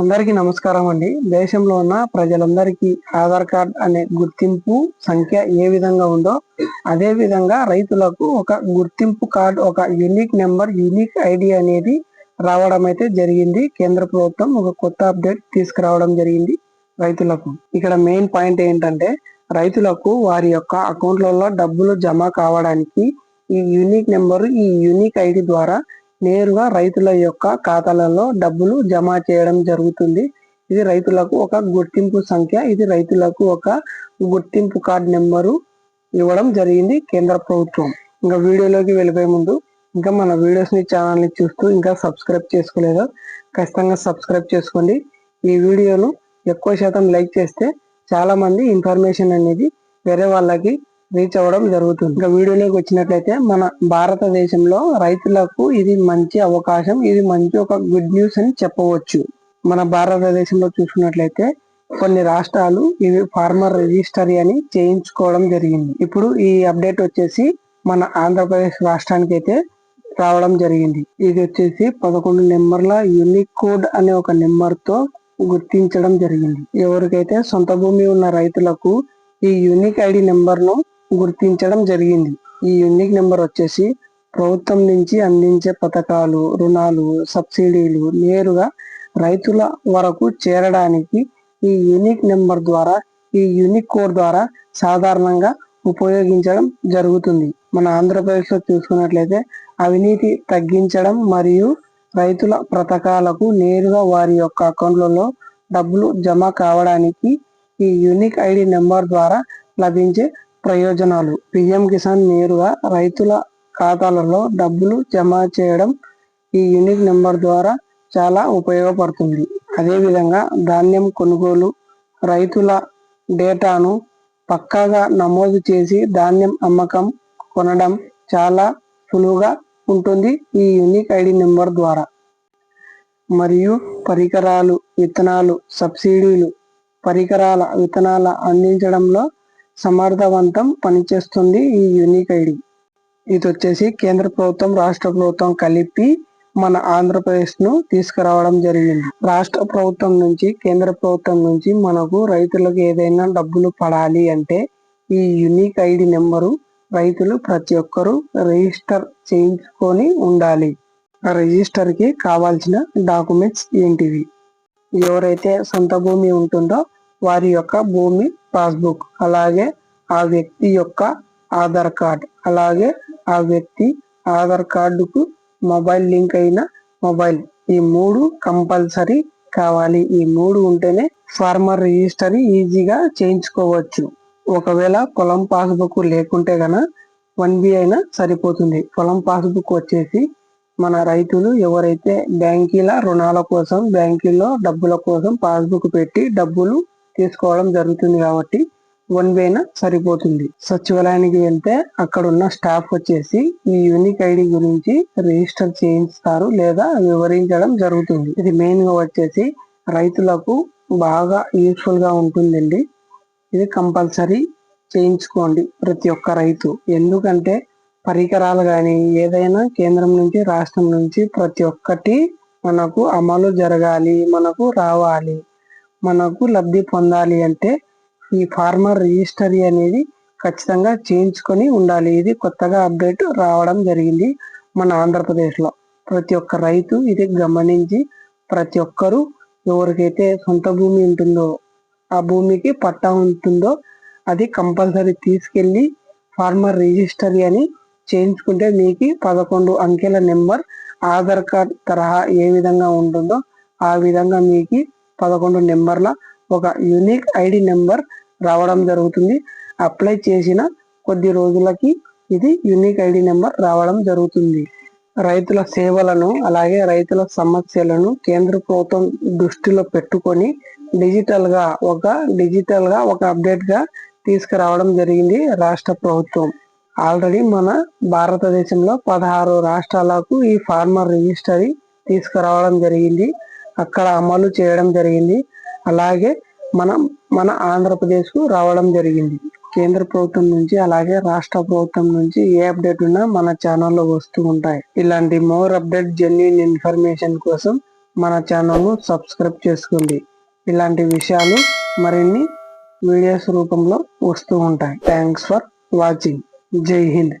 అందరికీ నమస్కారం అండి. దేశంలో ఉన్న ప్రజలందరికీ ఆధార్ కార్డ్ అనే గుర్తింపు సంఖ్య ఏ విధంగా ఉందో అదే విధంగా రైతులకు ఒక గుర్తింపు కార్డ్ ఒక యూనిక్ నెంబర్ యూనిక్ ఐడి అనేది రావడం అయితే జరిగింది. కేంద్ర ప్రభుత్వం ఒక కొత్త అప్డేట్ తీసుకురావడం జరిగింది రైతులకు. ఇక్కడ మెయిన్ పాయింట్ ఏంటంటే రైతులకు వారి యొక్క అకౌంట్లలో డబ్బులు జమ కావడానికి ఈ యూనిక్ నెంబర్ ఈ యూనిక్ ఐడి ద్వారా నేరుగా రైతుల యొక్క ఖాతాలలో డబ్బులు జమ చేయడం జరుగుతుంది. ఇది రైతులకు ఒక గుర్తింపు సంఖ్య. ఇది రైతులకు ఒక గుర్తింపు కార్డు నెంబరు ఇవ్వడం జరిగింది కేంద్ర ప్రభుత్వం. ఇంకా వీడియోలోకి వెళ్ళిపోయే ముందు ఇంకా మన వీడియోస్ని ఛానల్ని చూస్తూ ఇంకా సబ్స్క్రైబ్ చేసుకోలేదో. ఖచ్చితంగా సబ్స్క్రైబ్ చేసుకోండి. ఈ వీడియోను ఎక్కువ శాతం లైక్ చేస్తే చాలామంది ఇన్ఫర్మేషన్ అనేది వేరే వాళ్ళకి రీచ్ అవ్వడం జరుగుతుంది. ఇంకా వీడియోలోకి వచ్చినట్లయితే మన భారతదేశంలో రైతులకు ఇది మంచి అవకాశం ఇది మంచి ఒక గుడ్ న్యూస్ అని చెప్పవచ్చు. మన భారతదేశంలో చూసుకున్నట్లయితే కొన్ని రాష్ట్రాలు ఇవి ఫార్మర్ రిజిస్టరీ అని చేయించుకోవడం జరిగింది. ఇప్పుడు ఈ అప్డేట్ వచ్చేసి మన ఆంధ్రప్రదేశ్ రాష్ట్రానికి అయితే రావడం జరిగింది. ఇది వచ్చేసి పదకొండు నెంబర్ల యూనిక్ కోడ్ అనే ఒక నెంబర్తో గుర్తించడం జరిగింది. ఎవరికైతే సొంత భూమి ఉన్న రైతులకు ఈ యూనిక్ ఐడి నెంబర్ను గుర్తించడం జరిగింది. ఈ యూనిక్ నెంబర్ వచ్చేసి ప్రభుత్వం నుంచి అందించే పథకాలు రుణాలు సబ్సిడీలు నేరుగా రైతుల వరకు చేరడానికి ఈ యూనిక్ నెంబర్ ద్వారా ఈ యూనిక్ కోడ్ ద్వారా సాధారణంగా ఉపయోగించడం జరుగుతుంది. మన ఆంధ్రప్రదేశ్లో చూసుకున్నట్లయితే అవినీతి తగ్గించడం మరియు రైతుల పథకాలకు నేరుగా వారి యొక్క అకౌంట్లలో డబ్బులు జమ కావడానికి ఈ యూనిక్ ఐడి నెంబర్ ద్వారా లభించే ప్రయోజనాలు. పిఎం కిసాన్ నేరుగా రైతుల ఖాతాలలో డబ్బులు జమ చేయడం ఈ యూనిక్ నెంబర్ ద్వారా చాలా ఉపయోగపడుతుంది. అదేవిధంగా ధాన్యం కొనుగోలు రైతుల డేటాను పక్కాగా నమోదు చేసి ధాన్యం అమ్మకం కొనడం చాలా సులువుగా ఉంటుంది ఈ యూనిక్ ఐడి నెంబర్ ద్వారా. మరియు పరికరాలు విత్తనాలు సబ్సిడీలు పరికరాల విత్తనాల అందించడంలో సమర్థవంతం పనిచేస్తుంది ఈ యూనిక్ ఐడి. ఇది వచ్చేసి కేంద్ర ప్రభుత్వం రాష్ట్ర ప్రభుత్వం కలిపి మన ఆంధ్రప్రదేశ్ను తీసుకురావడం జరిగింది. రాష్ట్ర ప్రభుత్వం నుంచి కేంద్ర ప్రభుత్వం నుంచి మనకు రైతులకు ఏదైనా డబ్బులు పడాలి అంటే ఈ యూనిక్ ఐడి నెంబరు రైతులు ప్రతి ఒక్కరూ రిజిస్టర్ చేయించుకొని ఉండాలి. ఆ రిజిస్టర్కి కావాల్సిన డాక్యుమెంట్స్ ఏంటివి? ఎవరైతే సొంత భూమి ఉంటుందో వారి యొక్క భూమి పాస్బుక్. అలాగే ఆ వ్యక్తి యొక్క ఆధార్ కార్డ్. అలాగే ఆ వ్యక్తి ఆధార్ కార్డుకు మొబైల్ లింక్ అయిన మొబైల్. ఈ మూడు కంపల్సరీ కావాలి. ఈ మూడు ఉంటేనే ఫార్మర్ రిజిస్టర్ ఈజీగా చేయించుకోవచ్చు. ఒకవేళ పొలం పాస్బుక్ లేకుంటే గన వన్ బి అయినా సరిపోతుంది. పొలం పాస్బుక్ వచ్చేసి మన రైతులు ఎవరైతే బ్యాంకీల రుణాల కోసం బ్యాంకీలో డబ్బుల కోసం పాస్బుక్ పెట్టి డబ్బులు తీసుకోవడం జరుగుతుంది కాబట్టి వన్ వేన సరిపోతుంది. సచివాలయానికి వెళ్తే అక్కడ ఉన్న స్టాఫ్ వచ్చేసి ఈ యూనిక్ ఐడి గురించి రిజిస్టర్ చేయిస్తారు లేదా వివరించడం జరుగుతుంది. ఇది మెయిన్గా వచ్చేసి రైతులకు బాగా యూస్ఫుల్గా ఉంటుందండి. ఇది కంపల్సరీ చేయించుకోండి ప్రతి ఒక్క రైతు. ఎందుకంటే పరికరాలు కానీ ఏదైనా కేంద్రం నుంచి రాష్ట్రం నుంచి ప్రతి ఒక్కటి మనకు అమలు జరగాలి మనకు రావాలి. మనకు లబ్ధి పొందాలి అంటే ఈ ఫార్మర్ రిజిస్టరీ అనేది ఖచ్చితంగా చేయించుకొని ఉండాలి. ఇది కొత్తగా అప్డేట్ రావడం జరిగింది మన ఆంధ్రప్రదేశ్లో. ప్రతి ఒక్క రైతు ఇది గమనించి ప్రతి ఒక్కరూ ఎవరికైతే సొంత భూమి ఉంటుందో ఆ భూమికి పట్టా ఉంటుందో అది కంపల్సరీ తీసుకెళ్ళి ఫార్మర్ రిజిస్టరీ అని చేయించుకుంటే మీకు పదకొండు అంకెల నెంబర్ ఆధార్ కార్డ్ తరహా ఏ విధంగా ఉంటుందో ఆ విధంగా మీకు పదకొండు నెంబర్ల ఒక యూనిక్ ఐడి నెంబర్ రావడం జరుగుతుంది. అప్లై చేసిన కొద్ది రోజులకి ఇది యూనిక్ ఐడి నెంబర్ రావడం జరుగుతుంది. రైతుల సేవలను అలాగే రైతుల సమస్యలను కేంద్ర ప్రభుత్వం దృష్టిలో పెట్టుకొని డిజిటల్గా ఒక డిజిటల్గా ఒక అప్డేట్గా తీసుకురావడం జరిగింది రాష్ట్ర ప్రభుత్వం. ఆల్రెడీ మన భారతదేశంలో పదహారు రాష్ట్రాలకు ఈ ఫార్మర్ రిజిస్టరీ తీసుకురావడం జరిగింది. అక్కడ అమలు చేయడం జరిగింది. అలాగే మనం మన ఆంధ్రప్రదేశ్కు రావడం జరిగింది. కేంద్ర ప్రభుత్వం నుంచి అలాగే రాష్ట్ర ప్రభుత్వం నుంచి ఏ అప్డేట్ ఉన్నా మన ఛానల్లో వస్తూ ఉంటాయి. ఇలాంటి మోర్ అప్డేట్ జెన్యున్ ఇన్ఫర్మేషన్ కోసం మన ఛానల్ను సబ్స్క్రైబ్ చేసుకోండి. ఇలాంటి విషయాలు మరిన్ని వీడియోస్ రూపంలో వస్తూ ఉంటాయి. థ్యాంక్స్ ఫర్ వాచింగ్ జై హింద్